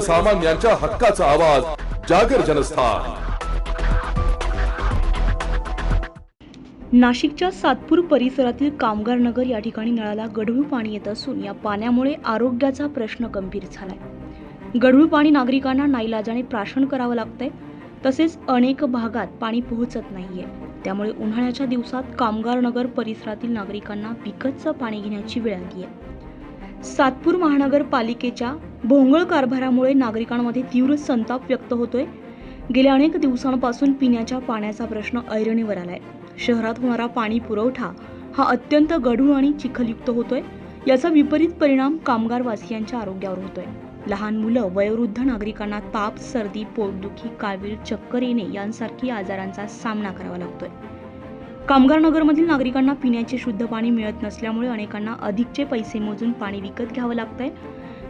सर्वसामान्यांच्या हक्काचा आवाज जागर जनस्थान. नाशिकच्या सातपूर परिसरातील कामगार नगर या ठिकाणी नळाला गढूळ पाणी येत असून या पाण्यामुळे आरोग्याचा प्रश्न गंभीर झालाय. गढूळ पाणी नागरिकांना नाईलाजाने प्राशन करावं लागतंय तसेच अनेक भागात पाणी पोहोचत नाहीये. त्यामुळे उन्हाळ्याच्या दिवसात कामगार नगर परिसरातील नागरिकांना विकतचं पाणी घेण्याची वेळ आली आहे सातपूर महानगरपालिकेच्या भोंगळ कारभारामुळे नागरिकांमध्ये तीव्र संताप व्यक्त होतोय. गेल्या अनेक दिवसांपासून पिण्याच्या पाण्याचा प्रश्न ऐरणीवर आलाय. शहरात होणारा पाणी पुरवठा हा अत्यंत गढूळ आणि चिखलयुक्त होतोय. याचा विपरीत परिणाम कामगारवासियांच्या आरोग्यावर होतोय. लहान मुलं वयोवृद्ध नागरिकांना ताप सर्दी पोटदुखी कावीळ चक्कर येणे यांसारखी आजारांचा सामना करावा लागतोय. कामगार नगरमधील नागरिकांना पिण्याचे शुद्ध पाणी मिळत नसल्यामुळे अनेकांना अधिकचे पैसे मोजून पाणी विकत घ्यावं लागतंय.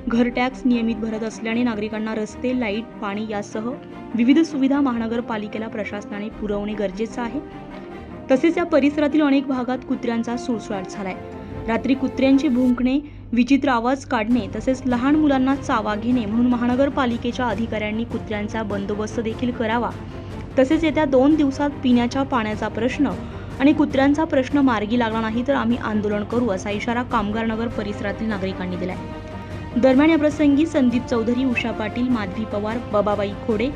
घर टॅक्स नियमित भरत असल्याने नागरिकांना रस्ते लाइट पाणी यासह विविध सुविधा महानगरपालिकेला प्रशासनाने पुरवणे गरजेचं आहे. तसेच या परिसरातील अनेक भागात कुत्र्यांचा सुळसुळाट झालाय. रात्री कुत्र्यांचे भुंकणे विचित्र आवाज काढणे तसेच लहान मुलांना चावा घेणे म्हणून महानगरपालिकेच्या अधिकाऱ्यांनी कुत्र्यांचा बंदोबस्त देखील करावा. तसेच येत्या दोन दिवसात पिण्याच्या पाण्याचा प्रश्न आणि कुत्र्यांचा प्रश्न मार्गी लागला नाही तर आम्ही आंदोलन करू असा इशारा कामगार नगर परिसरातील नागरिकांनी दिलाय. दरम्यान या प्रसंगी संदीप चौधरी उषा पाटील माधवी पवार बाबाबाई खोडे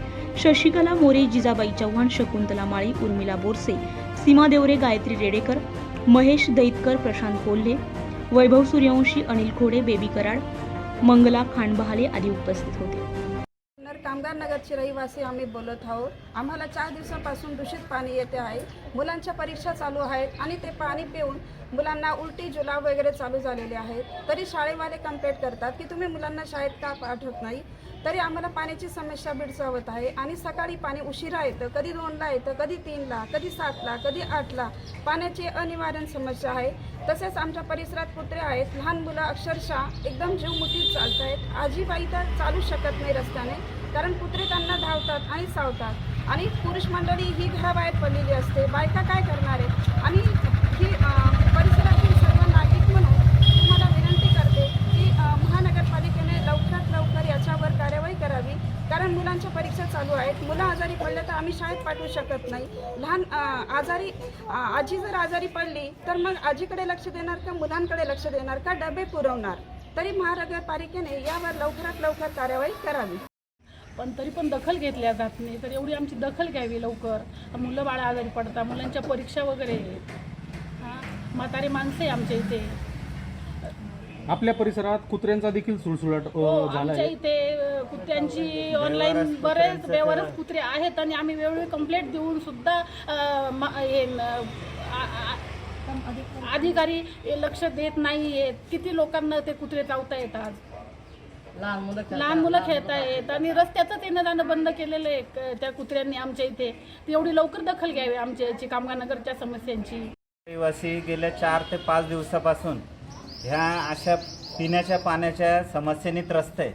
शशिकला मोरे जिजाबाई चव्हाण शकुंतला माळी उर्मिला बोरसे सीमा देवरे गायत्री रेडेकर महेश दैतकर प्रशांत कोल्हे वैभव सूर्यवंशी अनिल खोडे बेबी कराड मंगला खांडबहाले आदी उपस्थित होते. कामगार नगरचे रहिवासी आम्ही बोलत आहोत. आम्हाला चार दिवसापासून दूषित पाणी येते आहे. मुलांच्या परीक्षा चालू आहेत आणि ते पाणी पिऊन मुलांना उलटी जुलाब वगैरे चालू झालेले आहेत. तरी शाळेवाले कंप्लेंट करतात की तुम्ही मुलांना शाळेत का पाठवत नाही? तरी आम्हाला पाण्याची समस्या भिडसावत आहे आणि सकाळी पाणी उशिरा येतं. कधी दोनला येतं कधी तीनला कधी सातला कधी आठला. पाण्याची अनिवार्य समस्या आहे. तसेच आमच्या परिसरात कुत्रे आहेत. लहान मुलं अक्षरशः एकदम जीव मुठीत चालत आहेत आजीबाई तर चालू शकत नाही रस्त्याने. कारण कुत्रे त्यांना धावतात आणि सावतात. आणि पुरुष मंडळी ही घराबाहेर पडलेली असते. बायका काय करणार आहे आणि ही परिसरातील सर्व नागरिक म्हणून तुम्हाला विनंती करते की महानगरपालिकेने लवकरात लवकर याच्यावर कार्यवाही करावी. कारण मुलांच्या परीक्षा चालू आहेत. मुलं आजारी पडले तर आम्ही शाळेत पाठवू शकत नाही. लहान आजारी आजी जर आजारी पडली तर मग आजीकडे लक्ष देणार का मुलांकडे लक्ष देणार का डबे पुरवणार? तरी महानगरपालिकेने यावर लवकरात लवकर कार्यवाही करावी. पण तरी पण दखल घेतल्या जात नाही. तर एवढी आमची दखल घ्यावी लवकर. मुलं बाळा आजारी पडतात मुलांच्या परीक्षा वगैरे. आहेत. हां म्हातारी माणसं आहे आमच्या इथे. आपल्या परिसरात कुत्र्यांचा देखील सुळसुळाट हो, झाला आमच्या इथे कुत्र्यांची ऑनलाईन बरेच बेवरच कुत्रे आहेत आणि आम्ही वेळोवेळी कंप्लेंट देऊन सुद्धा अ, म- हे न- आ- आ- अधिकारी लक्ष देत नाही आहेत किती लोकांना ते कुत्रे चावता येतात? लहान मुलं खेळतायत आणि रस्त्यातच येणं जाणं बंद केलेलं आहे. क- त्या कुत्र्यांनी आमच्या इथे ती एवढी लवकर दखल घ्यावी आमच्या याची कामगारनगरच्या समस्यांची. रहिवासी गेल्या चार ते पाच दिवसापासून ह्या अशा पिण्याच्या पाण्याच्या समस्येने त्रस्त आहे.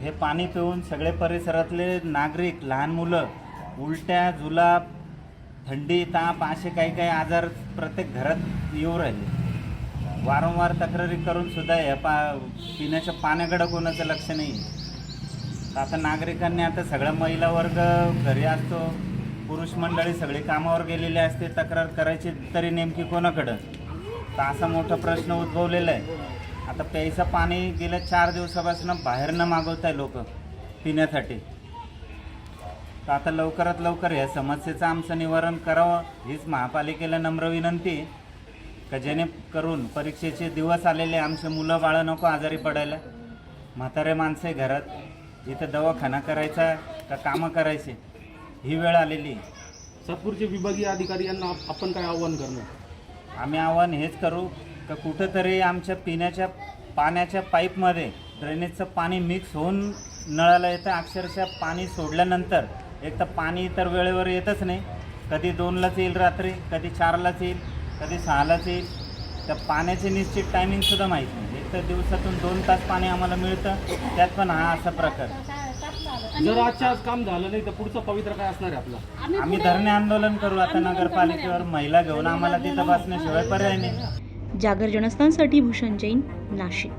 हे पाणी पिऊन सगळे परिसरातले नागरिक लहान मुलं उलट्या जुलाब थंडी ताप असे काही काही आजार प्रत्येक घरात येऊ राहिले. वारंवार तक्रारी करून सुद्धा या पा पिण्याच्या पाण्याकडं कोणाचं लक्ष नाही आहे. तर आता नागरिकांनी आता सगळा महिला वर्ग घरी असतो पुरुष मंडळी सगळी कामावर गेलेली असते तक्रार करायची तरी नेमकी कोणाकडं तर असा मोठा प्रश्न उद्भवलेला आहे आता प्यायचं पाणी गेल्या चार दिवसापासून बाहेर न मागवत आहे लोक पिण्यासाठी तर आता लवकरात लवकर या समस्येचं आमचं निवारण करावं हीच महापालिकेला नम्र विनंती आहे. का जेणेकरून परीक्षेचे दिवस आलेले आमचे मुलं बाळं नको आजारी पडायला? म्हातारे माणसं घरात. इथं दवाखाना करायचा का कामं करायचे ही वेळ आलेली. सातपूरचे विभागीय अधिकारी यांना आप- आपण काय आव्हान करणार? आम्ही आव्हान हेच करू का कुठंतरी आमच्या पिण्याच्या पाण्याच्या पाईपमध्ये ड्रेनेजचं पाणी मिक्स होऊन नळाला येतं. अक्षरशः पाणी सोडल्यानंतर एक तर पाणी तर वेळेवर येतच नाही. कधी दोनलाच येईल रात्री कधी चारलाच येईल. कधी सहालाच येईल त्या पाण्याचे निश्चित टायमिंगसुद्धा माहीत नाही. एक तर दिवसातून दोन तास पाणी आम्हाला मिळतं त्यात पण हा असा प्रकार. जर आजच्या आज काम झालं नाही तर पुढचं पवित्र काय असणार आहे आपला? आम्ही धरणे आंदोलन करू आता नगरपालिकेवर महिला घेऊन आम्हाला तिथं बसण्याशिवाय पर्याय नाही. जागर जनस्थानसाठी भूषण जैन नाशिक.